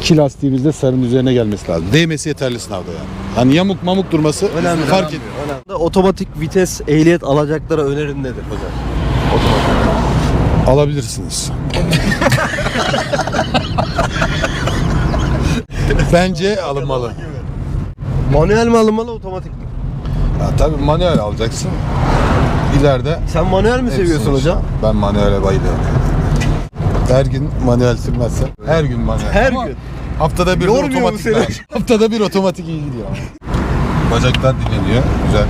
iki lastiğimiz de sarının üzerine gelmesi lazım. Değmesi yeterli sınavda yani. Hani yamuk mamuk durması Önemli. fark önemli, önemli. Otomatik vites ehliyet alacaklara önerin nedir hocam? Alabilirsiniz. Bence alınmalı. Manuel mi alınmalı otomatik mi? Ya tabii manuel alacaksın. İleride Sen manuel mi seviyorsun hocam? Ben manuele bayılıyorum. Her gün manuel sürmezsem. Her gün manuel. Her Ama gün. Haftada bir Yormuyor otomatik seni? lazım. Haftada bir otomatik iyi gidiyor. Bacaklar dinleniyor. Güzel.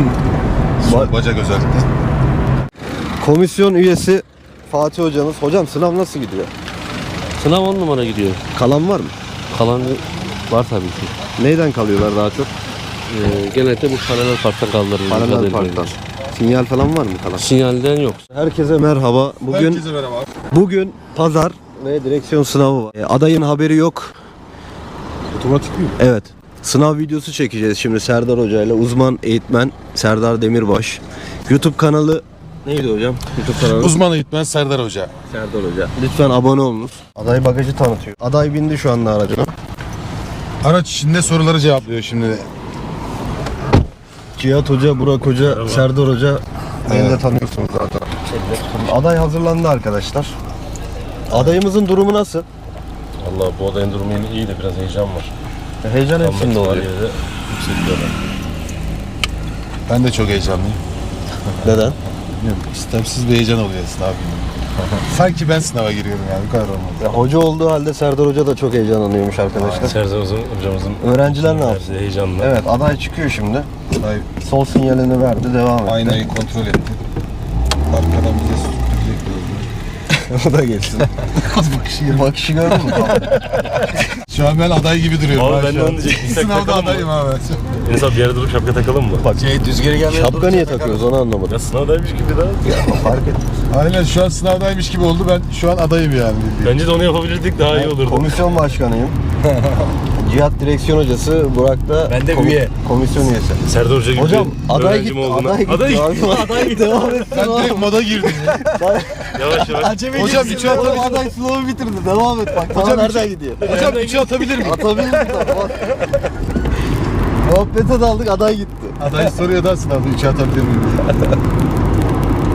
Sol bacak özellikle. Komisyon üyesi Fatih hocamız. Hocam sınav nasıl gidiyor? Sınav 10 numara gidiyor. Kalan var mı? Kalan var tabii ki. Neyden kalıyorlar daha çok? Ee, genellikle bu paralel parktan kaldırılıyor. Paralel parktan. Sinyal falan var mı kalan? Sinyalden yok. Herkese merhaba. Bugün Herkese merhaba. Bugün pazar ve direksiyon sınavı var. E, adayın haberi yok. Otomatik mi? Evet. Sınav videosu çekeceğiz şimdi Serdar Hoca ile uzman eğitmen Serdar Demirbaş. YouTube kanalı neydi hocam? YouTube kanalı Uzman eğitmen Serdar Hoca. Serdar Hoca. Lütfen abone olunuz. Aday bagajı tanıtıyor. Aday bindi şu anda aracına. Araç içinde soruları cevaplıyor şimdi. Cihat Hoca, Burak Hoca, Serdar Hoca beni de tanıyorsunuz zaten. Aday hazırlandı arkadaşlar. Adayımızın durumu nasıl? Valla bu adayın durumu yine iyi de biraz heyecan var. Heyecan hepsinde Tam oluyor. yerde yükseliyorlar. Ben de çok heyecanlıyım. Neden? Bilmiyorum, istemsiz bir heyecan oluyor sınav günü. Sanki ben sınava giriyorum yani bu kadar olmaz. Ya hoca olduğu halde Serdar Hoca da çok heyecanlanıyormuş arkadaşlar. Serdar Hocam- hocamızın Öğrenciler ne yapsın? şey heyecanlı. Evet aday çıkıyor şimdi. Ay, Sol sinyalini verdi devam etti. aynayı kontrol etti. Arkadan bize o da geçsin. bakışı Bakışı gördün mü? Şu an ben aday gibi duruyorum. Abi ben de onu diyecektim. Sınavda takalım mı? adayım abi. Enes abi bir yere durup şapka takalım mı? Bak Şey düz geri gelmeye şapka niye takıyoruz onu anlamadım. Ya sınavdaymış gibi daha. Fark ettim. Aynen şu an sınavdaymış gibi oldu. Ben şu an adayım yani. Bence de onu yapabilirdik daha iyi olurdu. Komisyon başkanıyım. Cihat direksiyon hocası, Burak da Ben de kom- üye. komisyon üyesi. Serdar Hoca gibi Hocam aday öğrencim gitti, olduğuna- aday gitti. Aday gitti. Aday gitti. Devam etsin. Ben direkt moda girdim. Yavaş yavaş. Hocam üçü Oğlum atabilir aday sınavı bitirdi. Devam et bak. Hocam Hocam nereden gidiyor? Hocam üçü atabilir miyim? Atabiliriz tamam. Muhabbete daldık aday gitti. Aday soruyor da sınavda üçü atabilir miyim?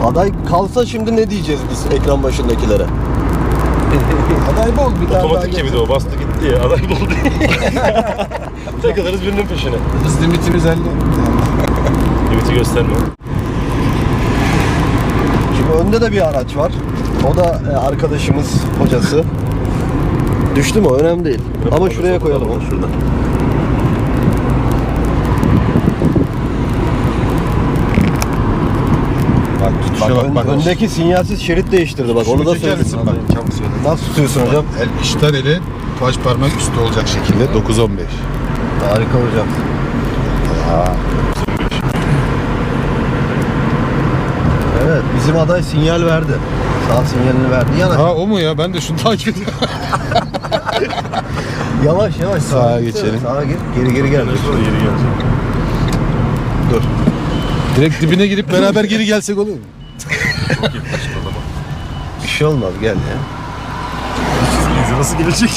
Aday kalsa şimdi ne diyeceğiz biz ekran başındakilere? Aday bol bir tane daha Otomatik gel. gibi de o bastı gitti ya. Aday buldu. Takılırız birinin peşine. Hız limitimiz 50. Limiti gösterme. Şimdi önde de bir araç var. O da e, arkadaşımız, hocası. Düştü mü? Önemli değil. Ama şuraya koyalım onu. Şurada. Bak Bak, tutuşa bak ön- bak. öndeki sinyalsiz şerit değiştirdi bak. Onu da çeker misin söyleyeyim. bak çabuk söyle. Nasıl tutuyorsun hocam? El işten eli baş parmak üstü olacak şekilde 9-15. Harika hocam. Evet, bizim aday sinyal verdi. Sağ sinyalini verdi. Yana, Ha o mu ya? Ben de şunu takip ediyorum. yavaş yavaş Sağa gitsene. geçelim. Sağa gir. Geri geri gel. Geri gelecek. Dur. Direkt dibine girip beraber geri gelsek olur mu? Bir şey olmaz gel ya. Nasıl gelecek?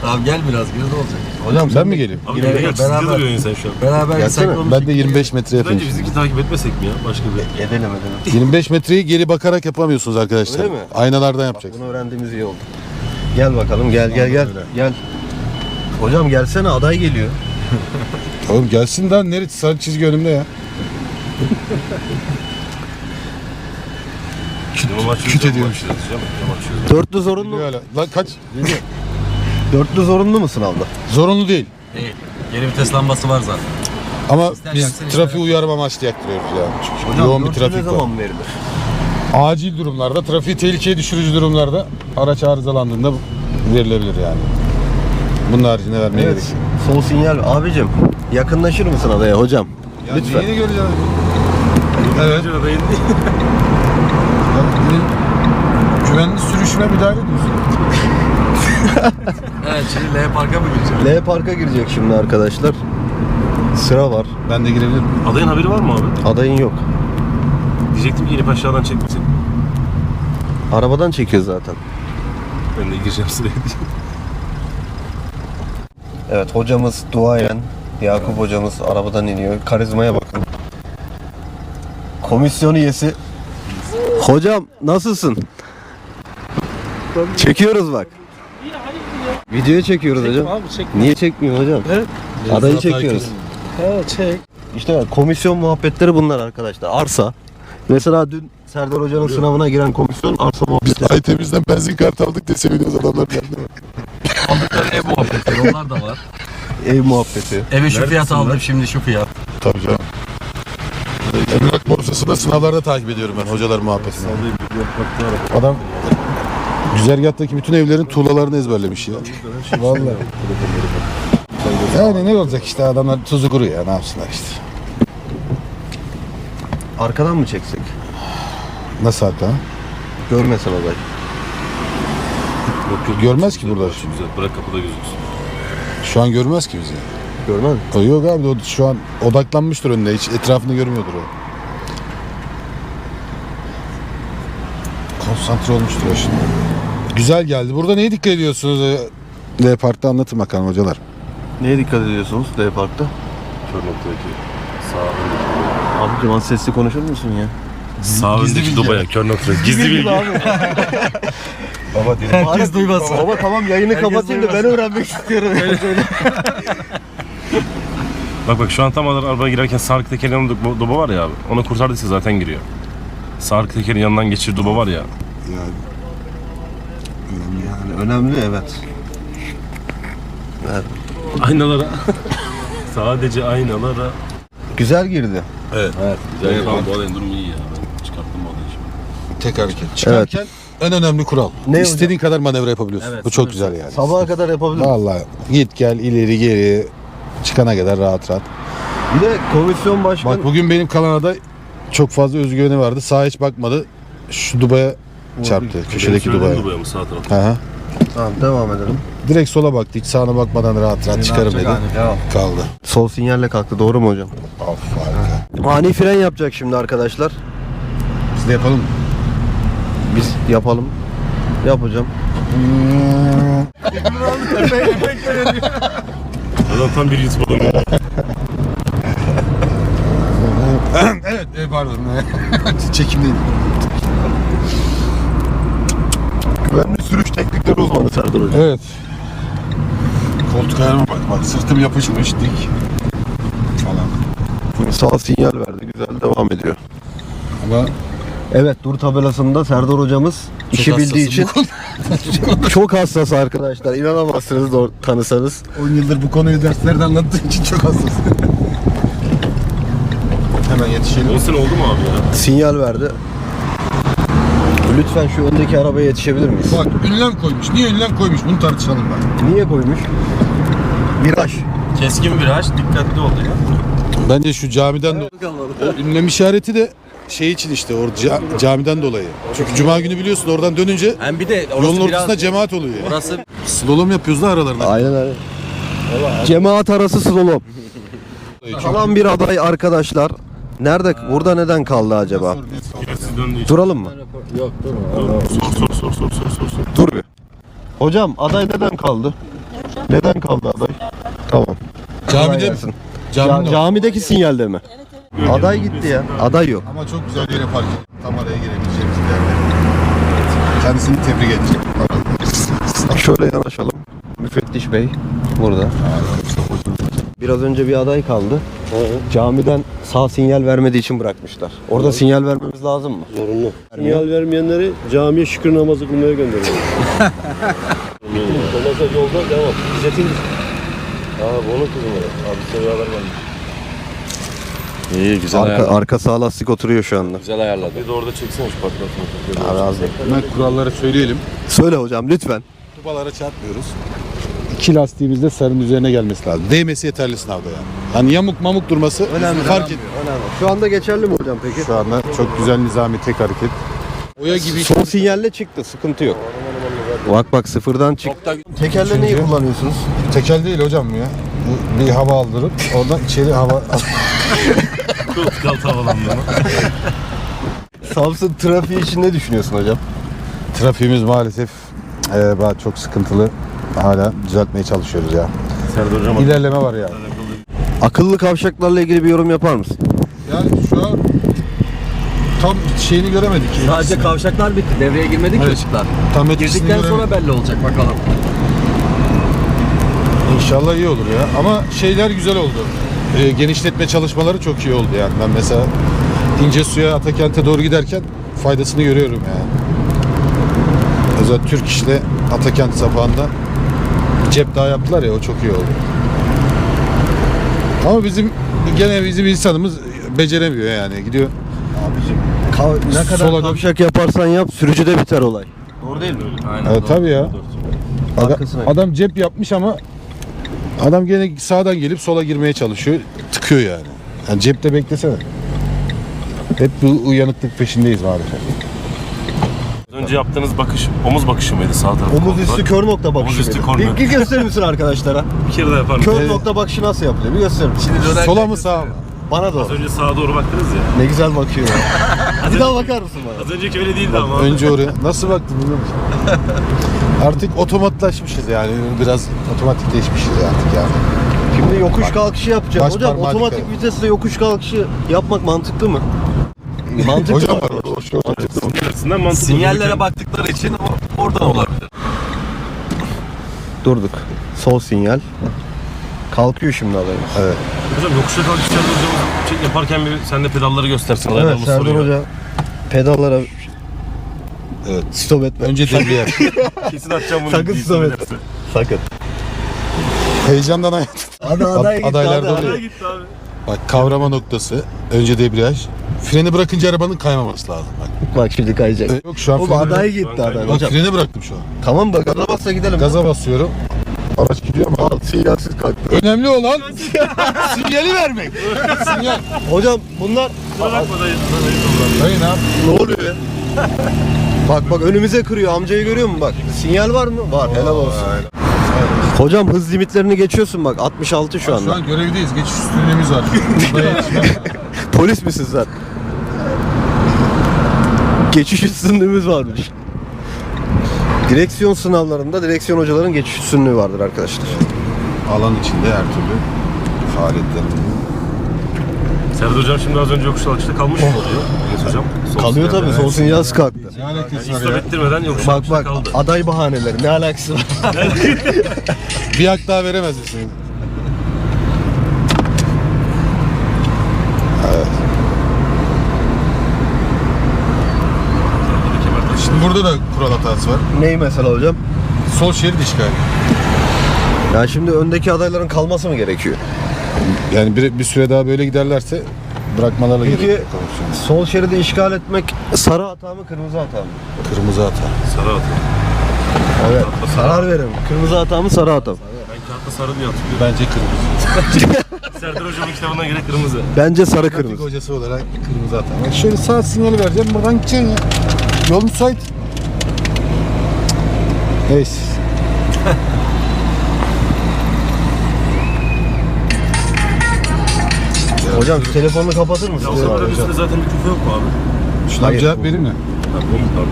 Tamam gel biraz geri de olacak. Hocam Ben mi geleyim? Abi Yine yine beraber- duruyor insan şu an. Beraber Gelsene. gitsek Ben de 25 metre yapayım. Bence bizimki takip etmesek mi ya? Başka bir. Edelim edelim. 25 metreyi geri bakarak yapamıyorsunuz arkadaşlar. Öyle mi? Aynalardan yapacaksınız. Bunu öğrendiğimiz iyi oldu. Gel bakalım gel gel gel. Gel. Hocam gelsene aday geliyor. Oğlum gelsin daha neresi sarı çizgi önümde ya. Küt camı ediyorum. Dörtlü zorunlu. Hala. Lan kaç? Dörtlü zorunlu mu sınavda? Zorunlu değil. Değil. Geri vites lambası var zaten. Ama İster biz yaksın, trafiği uyarma amaçlı yaktırıyoruz yani. Çünkü Hocam yoğun bir trafik var. zaman verilir? Acil durumlarda, trafiği tehlikeye düşürücü durumlarda araç arızalandığında verilebilir yani. Bunun haricinde vermeye gerek Evet. yok. Sol sinyal. Abicim yakınlaşır mısın adaya hocam? Lütfen. Yeni göreceğim. Evet. Değil. Güvenli sürüşüme müdahale ediyorsun. Evet şimdi L parka mı gireceğim? L parka girecek şimdi arkadaşlar. Sıra var. Ben de girebilirim. Adayın haberi var mı abi? Adayın yok. Diyecektim ki inip aşağıdan çekmesin. Arabadan çekiyor zaten. Ben de gireceğim sıraya diye. Evet hocamız duayen Yakup hocamız arabadan iniyor. Karizmaya bakın. Komisyon üyesi. Hocam nasılsın? Çekiyoruz bak. Videoya çekiyoruz hocam. Niye çekmiyor hocam? Adayı çekiyoruz. İşte komisyon muhabbetleri bunlar arkadaşlar. Arsa. Mesela dün Serdar Hoca'nın sınavına giren komisyon arsa muhabbeti. Aytemizden benzin kart aldık diye seviniyoruz adamlar geldi. Ev muhabbetleri onlar da var. Ev muhabbeti. Eve şu fiyat aldım şimdi şu fiyat. Tabii canım. Borsasında sınavlarda takip ediyorum ben hocalar muhabbetini. Adam güzergahtaki bütün evlerin tuğlalarını ezberlemiş ya. Vallahi. Yani ne olacak işte adamlar tuzu kuru ya ne yapsınlar işte. Arkadan mı çeksek? Nasıl hatta? Görmesin olay. Yok yok. Görmez ki burada. Güzel. Bırak kapıda gözüksün. Şu an görmez ki bizi. Görmez mi? O yok abi o şu an odaklanmıştır önüne hiç etrafını görmüyordur o. Konsantre olmuştur o şimdi. Güzel geldi. Burada neye dikkat ediyorsunuz? L Park'ta anlatın bakalım hocalar. Neye dikkat ediyorsunuz D Park'ta? Kör noktadaki sağ öndeki. Abicim az sesli konuşur musun ya? Sağ öndeki dubaya kör noktadaki. Gizli bilgi. Baba direkt. Herkes duymasın. Baba tamam yayını kapatayım da ben öğrenmek istiyorum. Bak bak şu an tam olarak arabaya girerken sağ arka tekerin yanında du- duba var ya abi. Onu kurtardıysa zaten giriyor. Sağ arka tekerin yanından geçir duba var ya. Yani, yani önemli evet. Aynalara. Sadece aynalara. Güzel girdi. Güzel tamam bu olayın durumu iyi ya. Ben çıkarttım bu olayı şimdi. tek hareket. Çıkarken en önemli kural. Ne İstediğin kadar manevra yapabiliyorsun. Bu çok güzel yani. Sabaha kadar yapabiliriz. Vallahi git gel ileri geri çıkana kadar rahat rahat. Bir de komisyon başkanı... Bak bugün benim kalanada çok fazla özgüveni vardı. Sağa hiç bakmadı. Şu dubaya çarptı. Köşedeki söylediğim dubaya mı sağ tarafta? Hı hı. Tamam devam edelim. Direkt sola baktı. Hiç sağına bakmadan rahat rahat çıkarım dedi. Devam. Kaldı. Sol sinyalle kalktı doğru mu hocam? Of harika. Ani fren yapacak şimdi arkadaşlar. Biz de yapalım mı? Biz yapalım. Yap hocam. Adam tam bir YouTube adamı. evet e, pardon. Çekimdeydim. Güvenli sürüş teknikleri uzmanı Serdar hocam. Evet. Koltuk ayarıma bak. Bak sırtım yapışmış dik. Falan. Sağ sinyal verdi. Güzel devam ediyor. Ama Evet dur tabelasında Serdar hocamız işi bildiği için çok hassas arkadaşlar. İnanamazsınız doğru, tanısanız. 10 yıldır bu konuyu derslerde anlattığı için çok hassas. Hemen yetişelim. 10 sene oldu mu abi ya? Sinyal verdi. Lütfen şu öndeki arabaya yetişebilir miyiz? Bak ünlem koymuş. Niye ünlem koymuş? Bunu tartışalım bak. Niye koymuş? Viraj. Keskin viraj dikkatli ol ya. Bence şu camiden dolayı. O ünlem işareti de şey için işte o ca- camiden dolayı. Çünkü cuma günü biliyorsun oradan dönünce Hem bir de orası yolun biraz... ortasında cemaat oluyor ya. Orası Slalom yapıyoruz da aralarında. Aynen öyle. Cemaat arası slalom. Kalan bir aday arkadaşlar. Nerede? Burada neden kaldı acaba? Gerisi döndü hiç. Duralım mı? Sor sor sor sor sor sor. sor. Dur bir. Hocam aday neden kaldı? Neden kaldı aday? Tamam. Camide mi? gelsin. Camide Ca- camideki sinyalde mi? Aday gitti ya. Aday yok. Ama çok güzel yere park ettik. Tam araya girebileceğimiz bir yerde. Kendisini tebrik edecek. Şöyle yanaşalım. Müfettiş Bey burada. Biraz önce bir aday kaldı. Camiden sağ sinyal vermediği için bırakmışlar. Orada sinyal vermemiz lazım mı? Zorunlu. Sinyal vermeyenleri camiye şükür namazı kılmaya gönderiyor. Ondan sonra yolda devam. İzzet'in Abi onun kızı? Abi size haber. İyi güzel Arka, ayarladı. arka sağ lastik oturuyor şu anda. Güzel ayarladı. Bir de orada çeksene şu patlatma. Abi az Hemen kuralları söyleyelim. Söyle hocam lütfen. Tubalara çarpmıyoruz. İki lastiğimiz de sarının üzerine gelmesi lazım. Değmesi yeterli sınavda yani. Hani yamuk mamuk durması fark etmiyor. Önemli. Şu anda geçerli mi hocam peki? Şu anda çok güzel nizami tek hareket. Oya gibi Son sinyalle çıktı. Sıkıntı yok. Bak bak sıfırdan çık. Tekerle neyi kullanıyorsunuz? tekel değil hocam ya. Bu bir hava aldırıp oradan içeri hava Koltuk altı havalandırma. Samsun trafiği için ne düşünüyorsun hocam? Trafiğimiz maalesef e, çok sıkıntılı. Hala düzeltmeye çalışıyoruz ya. Serdar Hocam ilerleme var yani. Akıllı kavşaklarla ilgili bir yorum yapar mısın? Yani şu an tam şeyini göremedik. Sadece kavşaklar bitti. Devreye girmedi ki Evet. ışıklar. Tam etkisini Girdikten göremedik. sonra belli olacak bakalım. İnşallah iyi olur ya. Ama şeyler güzel oldu. Ee, genişletme çalışmaları çok iyi oldu yani. Ben mesela ince suya Atakent'e doğru giderken faydasını görüyorum yani. Özel Türk işle Atakent sapağında cep daha yaptılar ya o çok iyi oldu. Ama bizim gene bizim insanımız beceremiyor yani. Gidiyor ne kadar Sola dön- yaparsan yap sürücüde biter olay. Doğru değil mi? Aynen. Evet, tabii ya. Adam, Haklısın abi. adam cep yapmış ama adam gene sağdan gelip sola girmeye çalışıyor. Tıkıyor yani. Yani cepte beklesene. Hep bu uyanıklık peşindeyiz maalesef. Az önce yaptığınız bakış omuz bakışı mıydı sağ tarafta? Omuz üstü kör nokta bakışı. Omuz üstü mıydı? kör Bir, nokta. bir gösterir misin arkadaşlara? Bir kere daha yapar mısın? Kör Evet. nokta bakışı nasıl yapılıyor? Bir gösterir misin? Sola mı sağa mı? Bana Az doğru. önce sağa doğru baktınız ya. Ne güzel bakıyor ya. bir daha bakar mısın bana? Az önceki öyle değildi ama. Önce oraya. Nasıl baktın biliyor musun? Artık otomatlaşmışız yani. Biraz otomatikleşmişiz artık yani. Şimdi yokuş kalkışı yapacağım. Baş Hocam parmağı otomatik dikkat vitesle yokuş kalkışı yapmak mantıklı mı? Mantıklı Hocam var orada. hoş. Açısından mantıklı. Sinyallere baktıkları için o- oradan olabilir. Durduk. Sol sinyal. Kalkıyor şimdi adayımız. Evet. Hocam yokuşa kalkış Serdar Hocam şey yaparken bir sen de pedalları göstersin. Evet Serdar soruyor. Hoca pedallara Evet. stop etme. Önce debriyaj. Kesin atacağım bunu. Sakın stop etme. Sakın. Heyecandan hayat. Hadi adaya gitti. adaylarda hadi, oluyor. hadi. gitti abi. Bak kavrama noktası. Önce debriyaj. Freni bırakınca arabanın kaymaması lazım. Bak. Bak şimdi kayacak. Yok şu an Oğlum freni adaya bırak- gitti aday. Bak Hocam. freni bıraktım şu an. Tamam bak gaza bassa gidelim. Gaza basıyorum. Araç gidiyor mu? Al sinyalsiz kalk. Önemli olan sinyali vermek. Sinyal. Hocam bunlar Bırakma dayı. Dayı ne yap? ne oluyor ya? bak bak önümüze kırıyor. Amcayı görüyor musun bak? Sinyal var mı? Var. Helal olsun. Hocam hız limitlerini geçiyorsun bak 66 şu Şu anda. an görevdeyiz. Geçiş üstünlüğümüz var. Dayı. Polis misin sen? Geçiş üstünlüğümüz varmış. Direksiyon sınavlarında direksiyon hocaların geçiş üstünlüğü vardır arkadaşlar. Alan içinde her türlü faaliyetlerin. Serdar Hocam şimdi az önce yokuş kalkışta kalmış mı oluyor? Enes Hocam. Sol Kalıyor tabii sol sinyal kalktı. Ne alakası Yani var stop ya? ettirmeden yokuş Bak bak kaldı. aday bahaneleri ne alakası var? Bir hak daha veremez misin? Şimdi burada da kural hatası var. Neyi mesela hocam? Sol şerit işgali. Ya şimdi öndeki adayların kalması mı gerekiyor? Yani bir, bir süre daha böyle giderlerse bırakmalarla Peki gerekiyor. sol şeridi işgal etmek sarı hata mı kırmızı hata mı? Kırmızı hata. Sarı atı. Evet. Karar verin. Kırmızı hata mı sarı hata mı? Ben kağıtta sarı diye hatırlıyorum. Bence kırmızı. Serdar Hocam'ın kitabına göre kırmızı. Bence sarı Trafik kırmızı. hocası olarak kırmızı hata. Şöyle sağ sinyali vereceğim. Buradan gideceksin ya. Yol müsait. Neyse. Hocam şu telefonunu kapatır mısın? Ya o üstünde zaten bir küfe yok mu abi? Şuna Hayır. bir cevap vereyim mi? Pardon.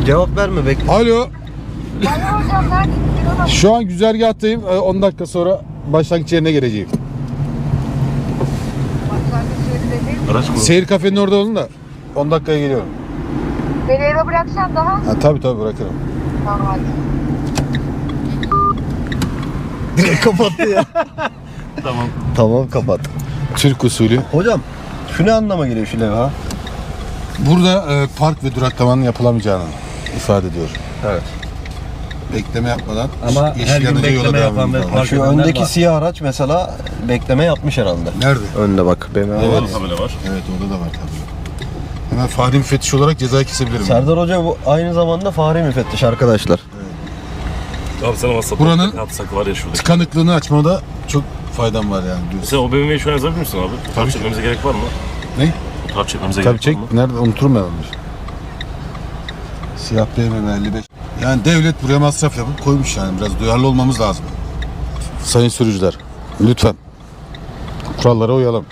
Bir cevap verme bekle. Alo. Alo hocam neredesiniz? Şu an güzergahtayım. Ee, 10 dakika sonra başlangıç yerine geleceğim. Başlangıç yeri dediğim. Araç kullan. Seyir kafenin orada olun da 10 dakikaya geliyorum. Beni eve bıraksan daha. Ha, tabii tabii bırakırım. Direkt kapattı ya. Tamam. tamam kapat. Türk usulü. Hocam şu ne anlama geliyor şu levha? Burada e, park ve duraklamanın yapılamayacağını ifade ediyor. Evet. Bekleme yapmadan Ama yeşil her gün yanınca yola bekleme devam yapan ve park Şu edenler öndeki var. siyah araç mesela bekleme yapmış herhalde. Nerede? Önde bak BMW. Evet. Tabela var. Evet orada da var tabii. Hemen fahri müfettiş olarak ceza kesebilirim. Serdar Hoca bu aynı zamanda fahri müfettiş arkadaşlar. Abi sana WhatsApp'ta Buranın- atsak var ya şurada. Tıkanıklığını açmada çok faydam var yani diyorsun. Mesela o BMW'yi şu an yazabilir misin abi? Fotoğraf çekmemize gerek var mı? Ne? Fotoğraf çekmemize Tabii gerek çek. var mı? Nerede? Unuturum ben onları. Siyah BMW 55. Yani devlet buraya masraf yapıp koymuş yani. Biraz duyarlı olmamız lazım. Sayın sürücüler. Lütfen. Kurallara uyalım.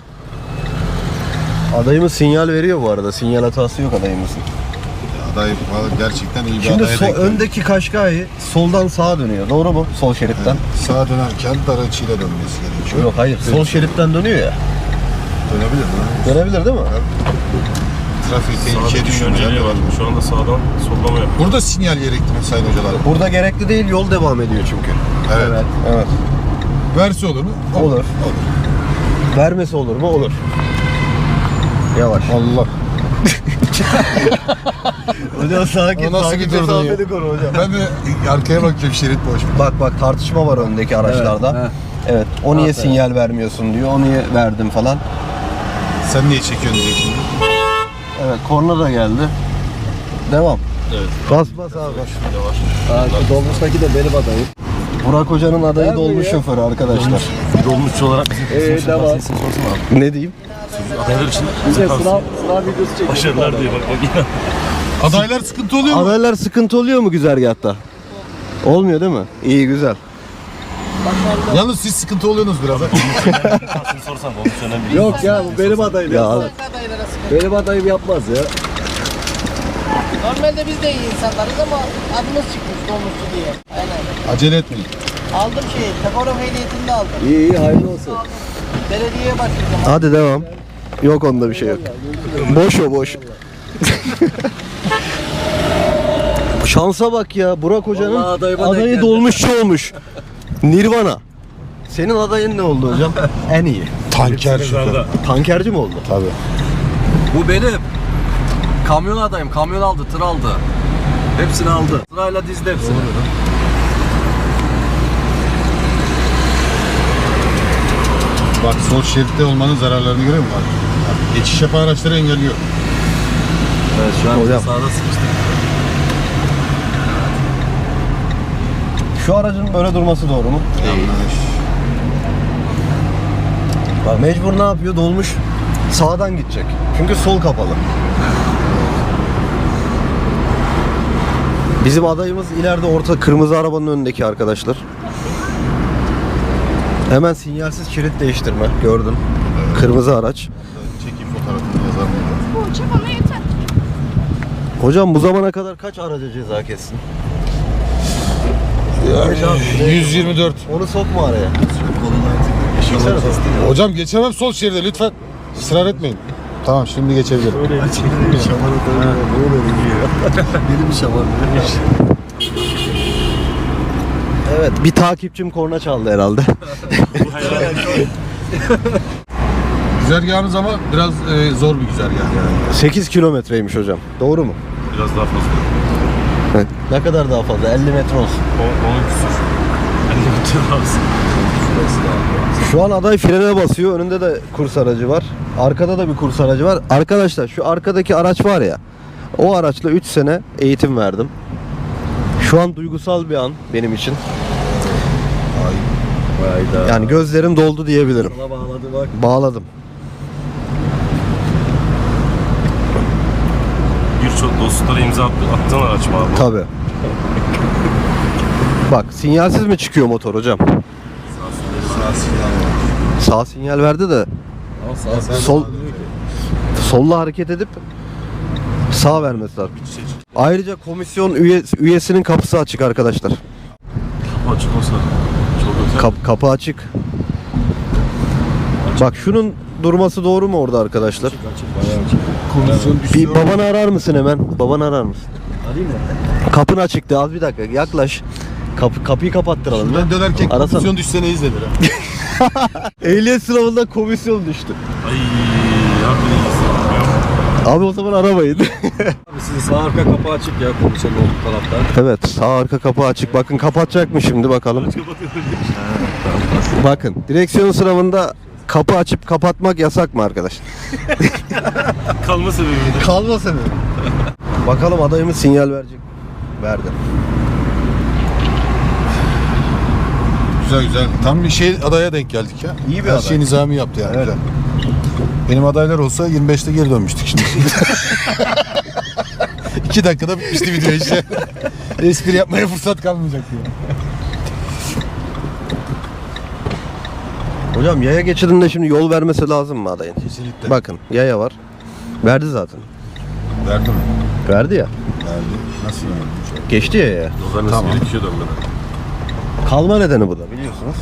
Adayımız sinyal veriyor bu arada. Sinyal hatası yok adayımızın. aday gerçekten iyi bir Şimdi adaya so- denk geldi. öndeki Kaşkay'ı soldan sağa dönüyor. Doğru mu? Sol şeritten. Sağa dönerken dar açıyla dönmesi gerekiyor. Yok hayır. Sol şeritten dönüyor ya. Dönebilir mi? Dönebilir değil mi? Trafik tehlikeye Sağdaki var. Şu anda sağdan sollama yapıyor. Burada sinyal gerekti mi sayın hocalar? Burada gerekli değil. Yol devam ediyor çünkü. Evet. Evet. Verse olur mu? Olur. Olur. Vermesi olur mu? Olur. Yavaş. Allah. Hocam sakin. O nasıl sakin bir durdu ya? koru hocam. Ben de arkaya bakıyorum şerit boş. Bak bak tartışma var öndeki araçlarda. Evet. O niye sinyal vermiyorsun diyor. O niye verdim falan. Sen niye çekiyorsun diye şimdi. Evet korna da geldi. Devam. Evet. Bas bas abi. Yavaş. Dolmuştaki de benim adayım. Burak Hoca'nın adayı dolmuş şoförü arkadaşlar. Dolmuşçu olarak bizim Ee. Ne diyeyim? Adaylar için bize sınav, sınav videosu çekiyor. Başarılar diye bak bak. Adaylar sıkıntı oluyor mu? Adaylar sıkıntı oluyor mu güzergahta? Olmuyor değil mi? İyi güzel. Yalnız siz sıkıntı oluyorsunuz biraz. Sen sorsan. Yok ya bu benim adayım. Ya abi, benim adayım yapmaz ya. Normalde biz de iyi insanlarız ama adımız çıkmış dolmuşçu diye. Aynen. Acele etmeyin. Aldım şeyi, takorof ehliyetini de aldım. İyi iyi hayırlı olsun. Belediyeye başvurdum. Hadi devam. Yok onda bir şey yok. Boş o boş. Şansa bak ya Burak Hoca'nın adayı dolmuşçu olmuş. Nirvana. Senin adayın ne oldu hocam? en iyi. Tanker şoför. Tankerci mi oldu? Tabii. Bu benim. Kamyon adayım. Kamyon aldı, tır aldı. Hepsini aldı. Sırayla dizdi hepsini. Bak sol şeritte olmanın zararlarını görüyor musun? Bak, Geçiş yapan araçları engelliyor. Evet şu an Hocam. sağda sıkıştık. Şu aracın böyle durması doğru mu? Yanlış. Bak mecbur ne yapıyor? Dolmuş sağdan gidecek. Çünkü sol kapalı. Bizim adayımız ileride orta kırmızı arabanın önündeki arkadaşlar. Hemen sinyalsiz şerit değiştirme gördüm. Kırmızı araç. Çekim fotoğrafını yazar. Hocam bu zamana kadar kaç araca ceza kessin? 124. Onu sokma araya. Hocam geçemem sol şeride lütfen. Israr etmeyin. Tamam şimdi geçebilirim. Evet bir takipçim korna çaldı herhalde. Güzergahınız ama biraz e, zor bir güzergah yani. 8 kilometreymiş hocam. Doğru mu? Biraz daha fazla. Ne kadar daha fazla? 50 metre olsun. 10 küsur. 50 metre daha az. Şu an aday frene basıyor. Önünde de kurs aracı var. Arkada da bir kurs aracı var. Arkadaşlar şu arkadaki araç var ya. O araçla 3 sene eğitim verdim. Şu an duygusal bir an benim için. Hayda. Yani gözlerim doldu diyebilirim. Sana bağladı bak. Bağladım. Birçok dostlara imza attı, attığın araç mı abi? Tabi. Bak sinyalsiz mi çıkıyor motor hocam? Sağ sinyal verdi de sol solla hareket edip sağ vermesi lazım. Ayrıca komisyon üye, üyesinin kapısı açık arkadaşlar. Kapı açık olsa çok öte. Kap- kapı açık. Bak şunun durması doğru mu orada arkadaşlar? Komisyon Bir babanı arar mısın hemen? Babanı arar mısın? Arayayım mı? Kapın açıktı. Az bir dakika yaklaş. Kapı, kapıyı kapattıralım. Ben dönerken Arasana. komisyon düşse ne izlenir? Ehliyet sınavında komisyon düştü. Ay edilsin. Abi o zaman aramayın. Abi sizin sağ arka kapı açık ya komisyonun olduğu tarafta. evet sağ arka kapı açık. Bakın kapatacak mı şimdi bakalım. Bakın direksiyon sınavında kapı açıp kapatmak yasak mı arkadaşlar? Kalma sebebi de. Kalma sebebi. bakalım adayımız sinyal verecek. Verdi. Güzel güzel. Tam bir şey adaya denk geldik ya. İyi bir Her aday. şey nizami yaptı yani. Evet. Güzel. Benim adaylar olsa 25'te geri dönmüştük şimdi. İki dakikada bitmişti video işte. Espri yapmaya fırsat kalmayacaktı ya. Hocam yaya geçidinde şimdi yol vermesi lazım mı adayın? Kesinlikle. Bakın yaya var. Verdi zaten. Verdi mi? Verdi ya. Verdi. Nasıl verdi? Geçti ya ya. Dolar nasıl Tamam. Kalma nedeni bu da biliyorsunuz.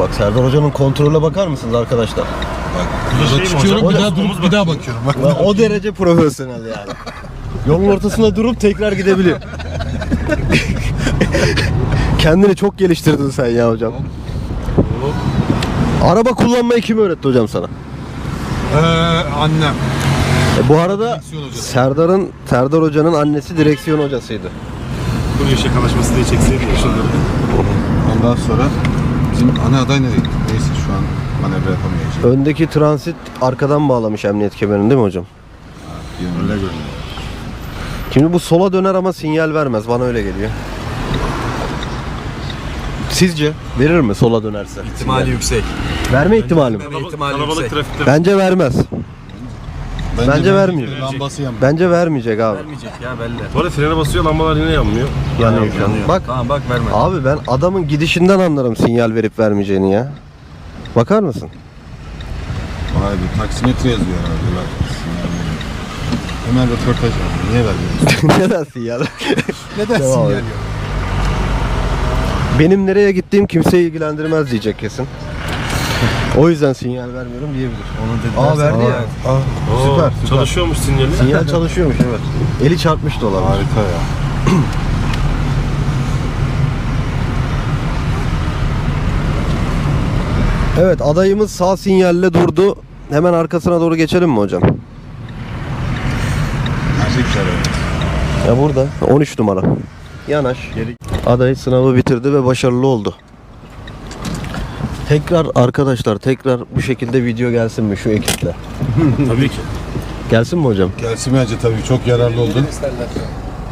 Bak Serdar Hoca'nın kontrole bakar mısınız arkadaşlar? Burada şey hocam? bir daha durup bir daha bakıyorum. Bak. Lan o derece profesyonel yani. Yolun ortasında durup tekrar gidebiliyor. Kendini çok geliştirdin sen ya hocam. Araba kullanmayı kim öğretti hocam sana? Ee, annem. E, bu arada. Serdar'ın Serdar Hoca'nın annesi direksiyon hocasıydı. Buraya şakalaşması diye çekseydi ya şunları. Ondan sonra bizim ana aday nereye gitti? Neyse şu an manevra yapamayacak. Öndeki transit arkadan bağlamış emniyet kemerini değil mi hocam? Öyle görünüyor. Şimdi bu sola döner ama sinyal vermez. Bana öyle geliyor. Sizce verir mi sola dönerse? İhtimali yüksek. Verme ihtimali mi? Verme ihtimali Kalabalık yüksek. trafikte Bence vermez. Bence vermiyor. Lambası yanmıyor. Bence vermeyecek abi. Vermeyecek ya belli. Bu arada frene basıyor lambalar yine yanmıyor. Yanıyor şu an. Bak Tamam bak vermedi. abi ben adamın gidişinden anlarım sinyal verip vermeyeceğini ya. Bakar mısın? Vay be taksimetre yazıyor herhalde. Bak. Hemen röportaj yaptı. Niye vermiyorsun? Neden sinyal? Neden sinyal yok? Benim nereye gittiğim kimseyi ilgilendirmez diyecek kesin. O yüzden sinyal vermiyorum diyebilir. Onu Aa verdi ya. Aa, Oo, süper, süper. Çalışıyormuş sinyali. Sinyal çalışıyormuş evet. Eli çarpmış da olabilir. Harika ya. Evet adayımız sağ sinyalle durdu. Hemen arkasına doğru geçelim mi hocam? Ya burada 13 numara. Yanaş. Aday sınavı bitirdi ve başarılı oldu. Tekrar arkadaşlar tekrar bu şekilde video gelsin mi şu ekiple? Tabii ki. Gelsin mi hocam? Gelsin bence tabii çok yararlı oldu.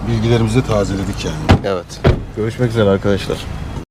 Bilgilerimizi tazeledik yani. Evet. Görüşmek üzere arkadaşlar.